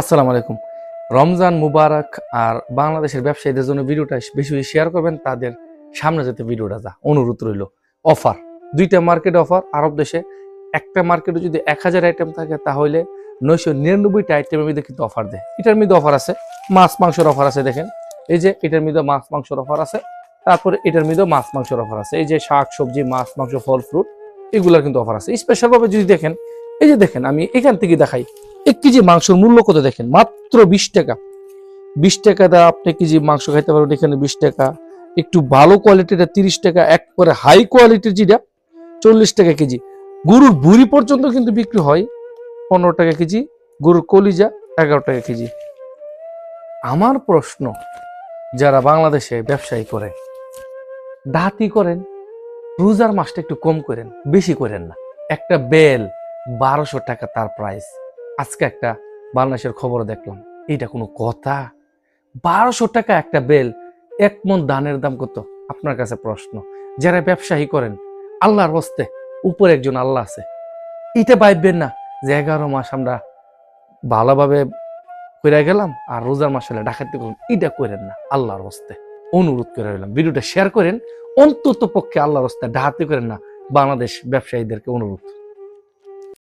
আসসালামু আলাইকুম। রমজান মুবারক আর বাংলাদেশের ব্যবসায়ীদের জন্য ভিডিওটা বেশি বেশি শেয়ার করবেন, তাদের সামনে যাতে ভিডিওটা যা অনুরোধ রইল। অফার দুইটা মার্কেট অফার আরব দেশে। একটা মার্কেটে যদি এক হাজার আইটেম থাকে, তাহলে নয়শো নিরানব্বইটা আইটেমের মধ্যে কিন্তু অফার দেয়। এটার মধ্যে অফার আছে, মাছ মাংসের অফার আছে, দেখেন। এই যে এটার মধ্যে মাছ মাংসের অফার আছে, তারপরে এটার মধ্যে মাছ মাংসের অফার আছে। এই যে শাক, সবজি, মাছ মাংস, ফল ফ্রুট এগুলার কিন্তু অফার আছে। স্পেশালভাবে যদি দেখেন, এই যে দেখেন, আমি এখান থেকে দেখাই। এক কেজি মাংসের মূল্য কত দেখেন? মাত্র বিশ টাকা। বিশ টাকা দা আপনি কেজি মাংস খাইতে পারবেন এখানে বিশ টাকা। একটু ভালো কোয়ালিটিটা তিরিশ টাকা, এক একবারে হাই কোয়ালিটির যেটা, চল্লিশ টাকা কেজি। গরুর ভুড়ি পর্যন্ত কিন্তু বিক্রি হয় পনেরো টাকা কেজি, গরুর কলিজা এগারো টাকা কেজি। আমার প্রশ্ন, যারা বাংলাদেশে ব্যবসায়ী করে ডাহাতি করেন, রোজার মাসটা একটু কম করেন, বেশি করেন না। একটা বেল বারোশো টাকা তার প্রাইস আজকে একটা বাংলাদেশের খবর দেখলাম। এইটা কোনো কথা? বারোশো টাকা একটা বেল এক মন ধানের দাম কত? আপনার কাছে প্রশ্ন। যারা ব্যবসায়ী করেন, আল্লাহর হস্তে উপরে একজন আল্লাহ আছে। এটা ভাববেন না যে এগারো মাস আমরা ভালোভাবে করে গেলাম আর রোজার মাস হলে ডাকাতি করলাম। এটা করেন না, আল্লাহর হস্তে। অনুরোধ করে রইলাম, ভিডিওটা শেয়ার করেন। অন্তত পক্ষে আল্লাহর হস্তে ডাকাতি করেন না, বাংলাদেশ ব্যবসায়ীদেরকে অনুরোধ।